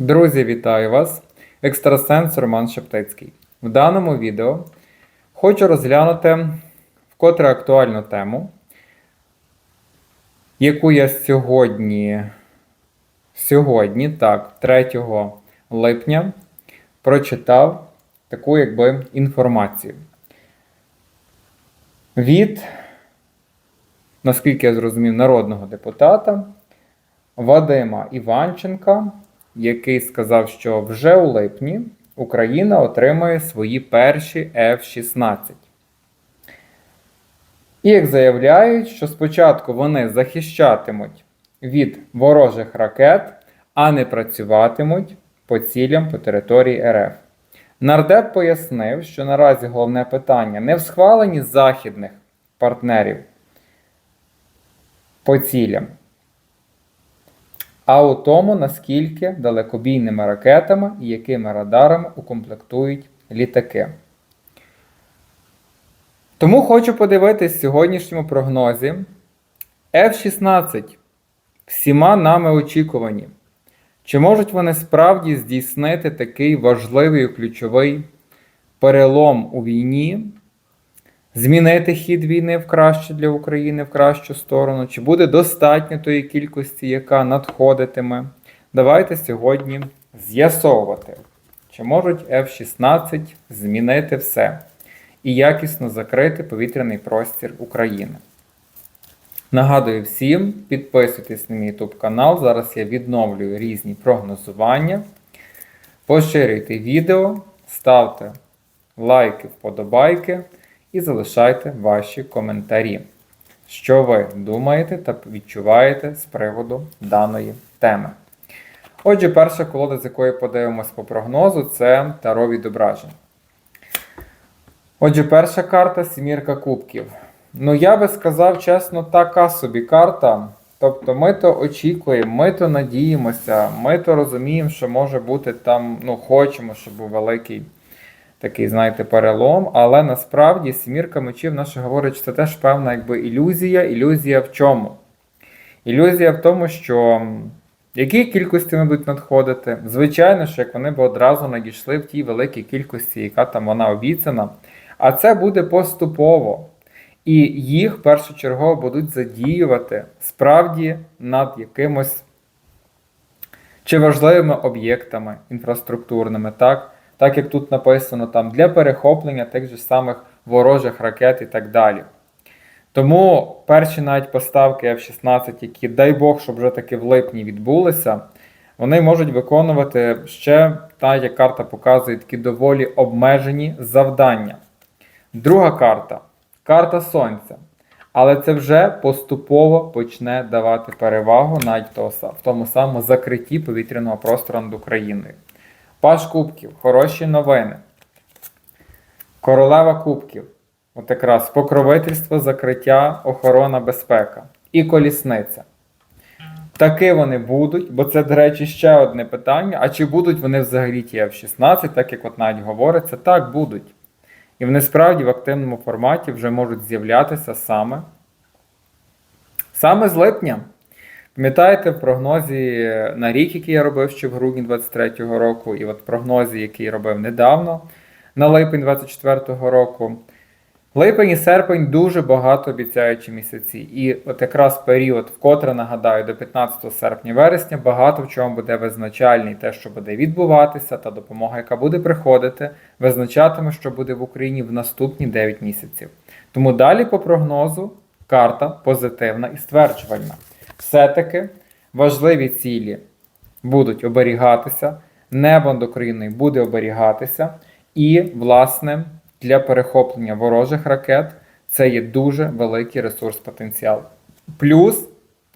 Друзі, вітаю вас! Екстрасенс Роман Шептицький. В даному відео хочу розглянути вкотре актуальну тему, яку я сьогодні, сьогодні, так, 3 липня прочитав таку якби інформацію. Від, наскільки я зрозумів, народного депутата Вадима Іванченка, який сказав, що вже у липні Україна отримає свої перші F-16. І як заявляють, що спочатку вони захищатимуть від ворожих ракет, а не працюватимуть по цілям по території РФ. Нардеп пояснив, що наразі головне питання не в схваленні західних партнерів по цілям, а у тому, наскільки далекобійними ракетами і якими радарами укомплектують літаки. Тому хочу подивитись в сьогоднішньому прогнозі F-16 всіма нами очікувані. Чи можуть вони справді здійснити такий важливий і ключовий перелом у війні, змінити хід війни в краще для України в кращу сторону? Чи буде достатньо тої кількості, яка надходитиме? Давайте сьогодні з'ясовувати, чи можуть F-16 змінити все і якісно закрити повітряний простір України. Нагадую всім, підписуйтесь на мій YouTube канал. Зараз я відновлюю різні прогнозування. Поширюйте відео, ставте лайки, вподобайки і залишайте ваші коментарі. Що ви думаєте та відчуваєте з приводу даної теми? Отже, перша колода, з якої подивимось по прогнозу, це Таро відображення. Отже, перша карта сімірка кубків. Ну, я би сказав, чесно, така собі карта. Тобто ми то очікуємо, ми то надіємося, ми то розуміємо, що може бути там, ну, хочемо, щоб був великий такий, знаєте, перелом. Але насправді сімірка мечів наша говорить, що це теж певна якби ілюзія. Ілюзія в чому? Ілюзія в тому, що які кількості вони будуть надходити? Звичайно, що як вони б одразу надійшли в тій великій кількості, яка там вона обіцяна. А це буде поступово. І їх першочергово будуть задіювати справді над якимось чи важливими об'єктами інфраструктурними, так? Так як тут написано, там, для перехоплення тих же самих ворожих ракет і так далі. Тому перші навіть поставки F-16, які, дай Бог, щоб вже таки в липні відбулися, вони можуть виконувати ще, так як карта показує, такі доволі обмежені завдання. Друга карта карта Сонця. Але це вже поступово почне давати перевагу навіть в тому самому закритті повітряного простору над Україною. Паш Кубків, хороші новини. Королева Кубків. От якраз покровительство, закриття, охорона, безпека. І колісниця. Таки вони будуть, бо це, до речі, ще одне питання. А чи будуть вони взагалі ті F-16, так як от навіть говориться? Так, будуть. І вони справді в активному форматі вже можуть з'являтися саме саме з липня. Пам'ятаєте, в прогнозі на рік, який я робив ще в грудні 23-го року, і от прогнозі, який я робив недавно на липень 24-го року. Липень і серпень дуже багато обіцяючі місяці. І от якраз період, вкотре нагадаю, до 15 серпня вересня багато в чому буде визначальний те, що буде відбуватися, та допомога, яка буде приходити, визначатиме, що буде в Україні в наступні 9 місяців. Тому далі по прогнозу карта позитивна і стверджувальна. Все-таки важливі цілі будуть оберігатися, небо над Україною буде оберігатися, і, власне для перехоплення ворожих ракет це є дуже великий ресурс потенціал. Плюс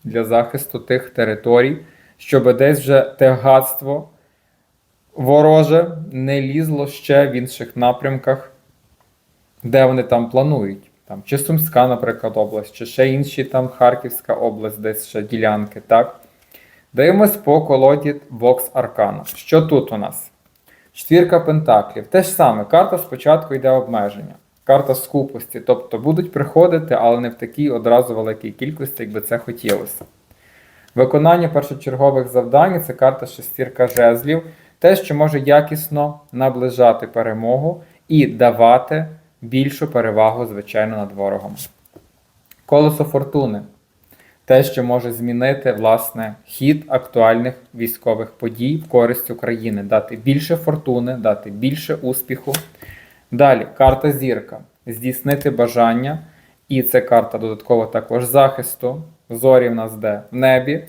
для захисту тих територій, щоб десь вже те гадство вороже не лізло ще в інших напрямках, де вони там планують. Там, Чи Сумська, наприклад, область, чи ще інші там Харківська область, десь ще ділянки. так? Дивимось по колоді Vox Arcana. Що тут у нас? Четвірка пентаклів. Те ж саме, карта спочатку йде обмеження. Карта скупості. Тобто будуть приходити, але не в такій одразу великій кількості, як би це хотілося. Виконання першочергових завдань це карта шестірка жезлів, те, що може якісно наближати перемогу і давати більшу перевагу, звичайно, над ворогом. Колесо фортуни те, що може змінити власне хід актуальних військових подій в користь України, дати більше фортуни, дати більше успіху. Далі карта зірка. Здійснити бажання, і це карта додатково також захисту. Зорі в нас де в небі.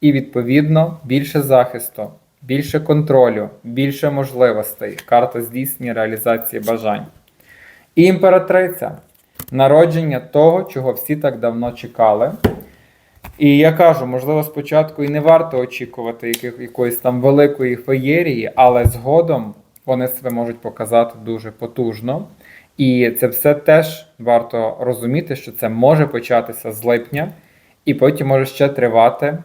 І відповідно більше захисту, більше контролю, більше можливостей. Карта здійснення реалізації бажань. Імператриця народження того, чого всі так давно чекали. І я кажу, можливо, спочатку і не варто очікувати якоїсь там великої феєрії, але згодом вони себе можуть показати дуже потужно. І це все теж варто розуміти, що це може початися з липня, і потім може ще тривати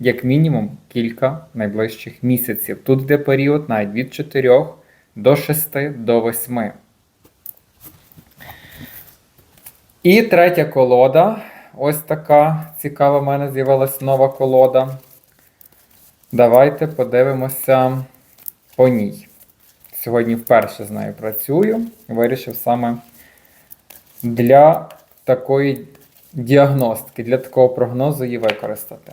як мінімум кілька найближчих місяців. Тут йде період навіть від 4 до 6 до 8. І третя колода. Ось така цікава в мене з'явилась нова колода. Давайте подивимося по ній. Сьогодні вперше з нею працюю. Вирішив саме для такої діагностики, для такого прогнозу її використати.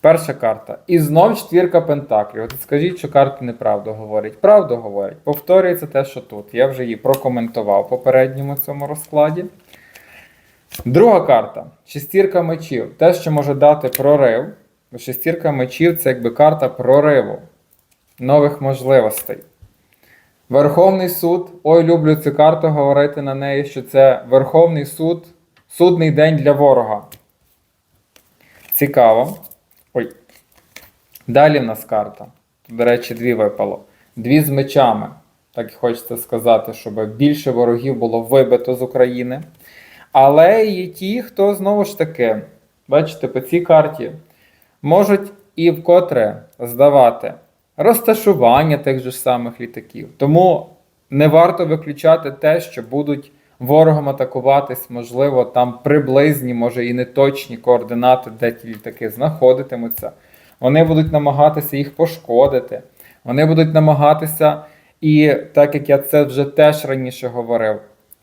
Перша карта. І знов четвірка пентаклів. От скажіть, що карти неправду говорять. Правду говорять. Повторюється те, що тут. Я вже її прокоментував в попередньому цьому розкладі. Друга карта шестірка мечів. Те, що може дати прорив. Шестірка мечів це якби карта прориву, нових можливостей. Верховний суд. Ой, люблю цю карту говорити на неї, що це Верховний суд, судний день для ворога. Цікаво. Ой. Далі в нас карта. До речі, дві випало. Дві з мечами. Так і хочеться сказати, щоб більше ворогів було вибито з України. Але є ті, хто знову ж таки, бачите, по цій карті можуть і вкотре здавати розташування тих же самих літаків. Тому не варто виключати те, що будуть ворогом атакуватись, можливо, там приблизні, може і неточні координати, де ті літаки знаходитимуться. Вони будуть намагатися їх пошкодити. Вони будуть намагатися, і так як я це вже теж раніше говорив,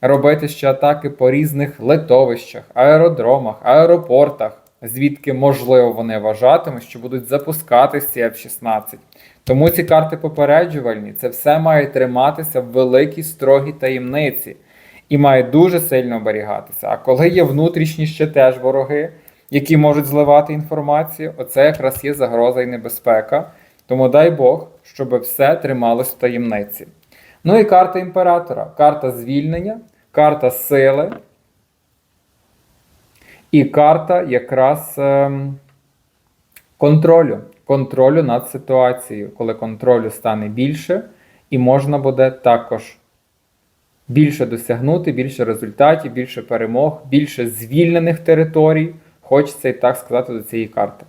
робити ще атаки по різних литовищах, аеродромах, аеропортах, звідки, можливо, вони вважатимуть, що будуть запускатись ці F-16. Тому ці карти попереджувальні, це все має триматися в великій строгій таємниці і має дуже сильно оберігатися. А коли є внутрішні ще теж вороги, які можуть зливати інформацію, оце якраз є загроза і небезпека. Тому дай Бог, щоб все трималось в таємниці. Ну і карта імператора, карта звільнення, карта сили. І карта якраз ем, контролю. Контролю над ситуацією, коли контролю стане більше, і можна буде також більше досягнути, більше результатів, більше перемог, більше звільнених територій. Хочеться і так сказати до цієї карти.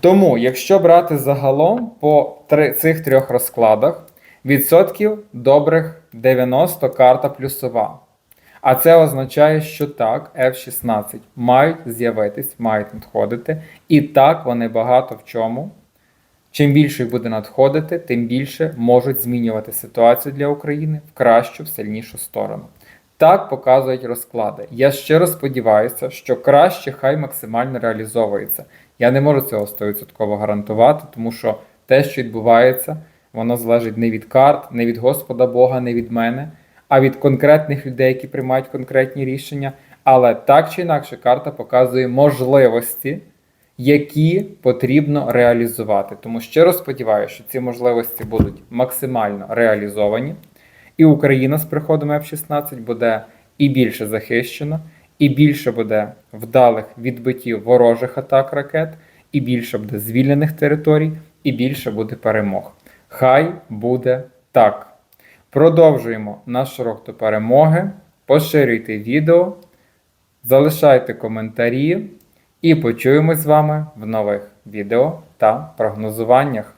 Тому, якщо брати загалом по три, цих трьох розкладах, відсотків добрих 90 карта плюсова. А це означає, що так, F16 мають з'явитись, мають надходити. І так вони багато в чому. Чим більше буде надходити, тим більше можуть змінювати ситуацію для України в кращу, в сильнішу сторону. Так показують розклади. Я щиро сподіваюся, що краще хай максимально реалізовується. Я не можу цього 100% гарантувати, тому що те, що відбувається, воно залежить не від карт, не від Господа Бога, не від мене, а від конкретних людей, які приймають конкретні рішення. Але так чи інакше, карта показує можливості, які потрібно реалізувати. Тому щиро сподіваюся, що ці можливості будуть максимально реалізовані. І Україна з приходом F-16 буде і більше захищена, і більше буде вдалих відбиттів ворожих атак ракет, і більше буде звільнених територій, і більше буде перемог. Хай буде так. Продовжуємо наш урок до перемоги. Поширюйте відео, залишайте коментарі і почуємось з вами в нових відео та прогнозуваннях.